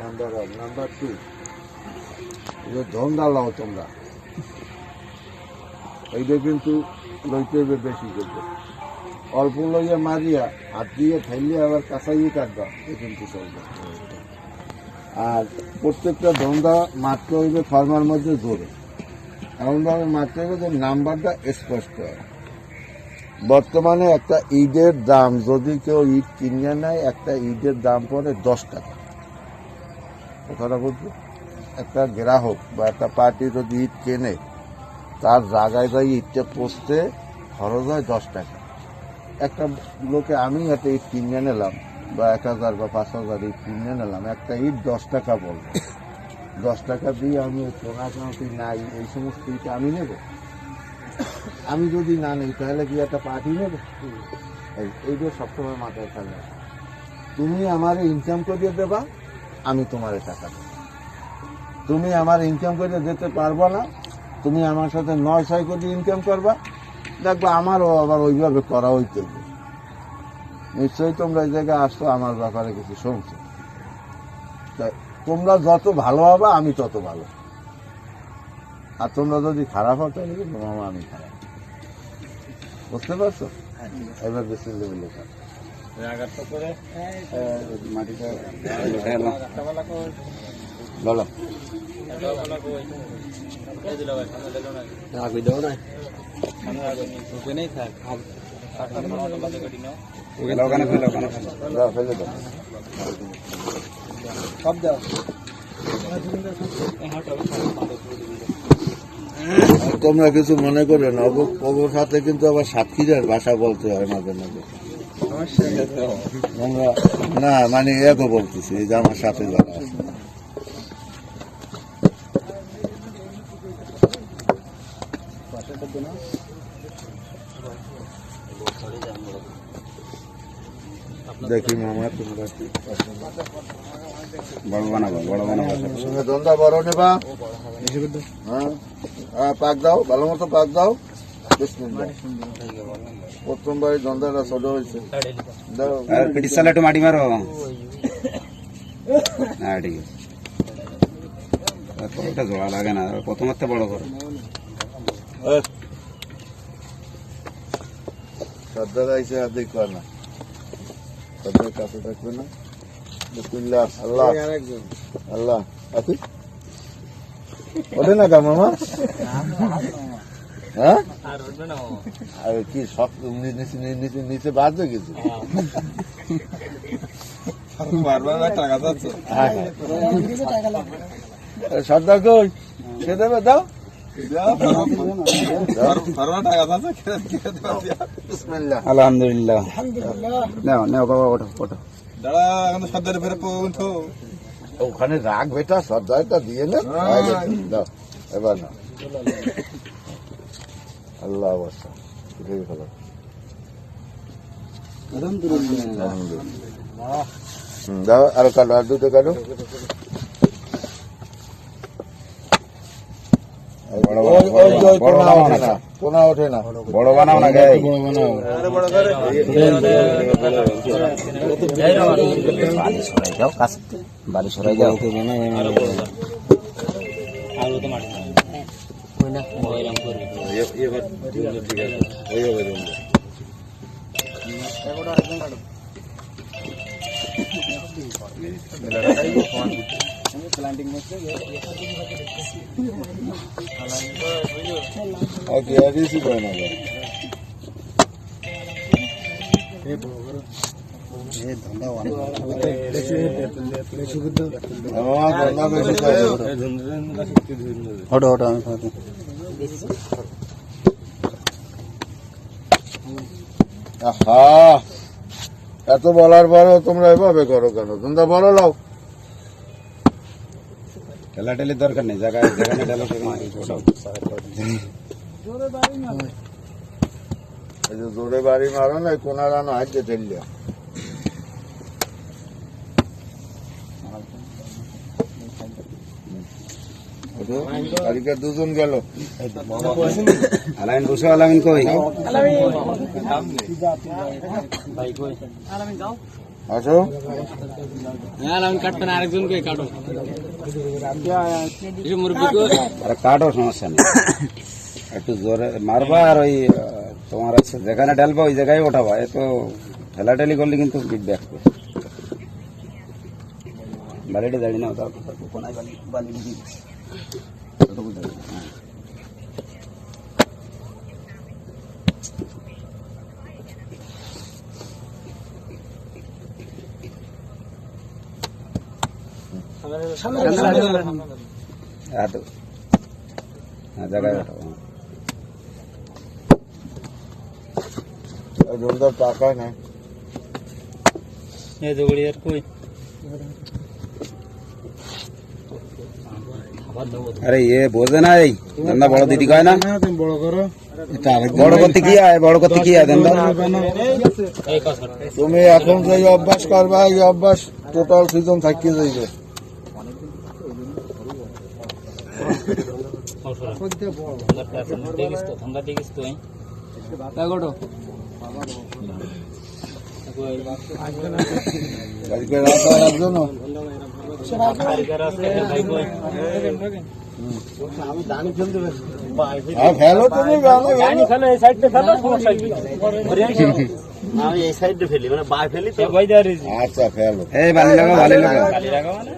Number one number two লাও তোমরা। এইটা কিন্তু লইতে বেশি করবে অল্প মারিয়া, হাত দিয়ে ঠেলিয়ে আবার কাটবা। এ কিন্তু চলবে আর প্রত্যেকটা ধন্দা মারতে হইবে ফার্মার মধ্যে জোরে। এমনভাবে মারতে হবে যে নাম্বারটা স্পষ্ট হয়। বর্তমানে একটা ঈদের দাম, যদি কেউ ঈদ কিনে নেয়, একটা ঈদের দাম পড়ে দশ টাকা। কথাটা বলছি, একটা গ্রাহক বা একটা পার্টি যদি ঈদ কেনে, তার জায়গায় যাই ঈদটা পোষতে খরচ হয় দশ টাকা। একটা লোকে আমি একটা ঈদ কিনে নিলাম বা এক হাজার বা পাঁচ হাজার ঈদ কিনে নিলাম, একটা ঈদ দশ টাকা বলব। দশ টাকা দিয়ে আমি চাঁতি নাই, এই সমস্ত ঈদ আমি নেব। আমি যদি না নেই, তাহলে কি একটা পার্টি নেবে? এই- এইটা সবসময় মাথায় থাকবে তুমি আমার ইনকাম করে দেবা আমি তোমার টাকা দেবো। তুমি আমার ইনকাম করে দিতে পারব না। তুমি আমার সাথে নয় ছয় কোটি ইনকাম করবা। দেখবা আমারও আবার ওইভাবে করা হইতে। নিশ্চয়ই তোমরা এই জায়গায় আসতো আমার ব্যাপারে কিছু শুনছো। তাই তোমরা যত ভালো হবে আমি তত ভালো। আর তোমরা যদি খারাপ হও তাহলে কিন্তু মামা আমি খারাপ। বুঝতে পারছ? এবার বেশি লেভেলে খারাপ বলো। দাও, ফেলে দাও তোমরা কিছু মনে করবে না অব- ওর সাথে কিন্তু আবার সাতক্ষীরার ভাষা বলতে হয় মাঝে মাঝে। না মানে একও বলতেছি যে আমার সাথে দেখি মামা, তোমরা বড় বানাবো বড় হ্যাঁ। পাক দাও, ভালো মতো পাক দাও। বিসমিল্লাহ। প্রথমবার এই দন্দাটা ছোট হয়েছে। দাও। আর পিটির সালে একটু মাটি মারো। হ্যাঁ ঠিক আছে। তারপর ওটা জোড়া লাগে না প্রথম একটা বড় করো। সর্দার আইসে আর দেখবা না। সর্দার কাছে থাকবে না। বিসমিল্লাহ আল্লাহ। আল্লাহ। আছে ওঠে না কা মামা? হ্যাঁ? আর কি সব নিচে নিচে নিচে বাঁধবে কিছু হ্যাঁ, হ্যাঁ। সর্দার কই? কে দেবে দাও। আলহামদুলিল্লাহ। নাও নাও বাবা ওঠো ওঠো। ওখানে রাগ বেটা সর্দারটা দিয়ে নে। দাও এবার না আল্লাহ এটাই ভালো। দাও আরও কাটো আর দুটো বড় বানাও না। বড় বানাও কাছে সরাই যাও। এইভাবে দিন। ওকে আর ইসি করে না ভাই। আমার ধন্দা বেশি করে। আমি আহা! এত বলার পরেও তোমরা এভাবে করো কেন? তোমরা বড় লাও। ঠেলাঠেলির দরকার নেই জায়গায় যেখানে ঠেলো সেখানে এই যে জোরে বাড়ি মারো না কোনার আনো হাইতে গাড়িকে দুজন গেল। আলামিন বসে আলামিন কই? আসো। হ্যাঁ আমি কাটতে না আরেকজনকে কাটো। কাটো সমস্যা নেই। একটু জোরে মারবা আর ওই তোমার হচ্ছে যেখানে ঢালবা ওই জায়গায় ওঠাবা। এ তো ঠেলাঠেলি করলে কিন্তু বিট দেখবে বালিটা দাঁড়িয়ে নাও তাও কোনায় বালি বালি হাত হ্যাঁ জায়গায় হ্যাঁ। এই জমিদার টাকা নেই এই আর কই আরে এ বোঝে না এই দান্দা বড় দিদি কয় না? তুমি বড় করো বড় করতে কি আয় বড় করতে কি আয় দান্দা তুমি এখন যে অভ্যাস করবা এই অভ্যাস টোটাল সিজন থাকিয়ে যাইবে। ঠান্ডা দেখিস তো আজকে রাত ফেলো তুমি ফেলো এই সাইডে ফেলো সমস্যা কি আমি এই সাইডে ফেলি মানে বাই ফেলি তো। আচ্ছা ফেলো এই বালি লাগা বালি লাগা। কালি রাখা মানে?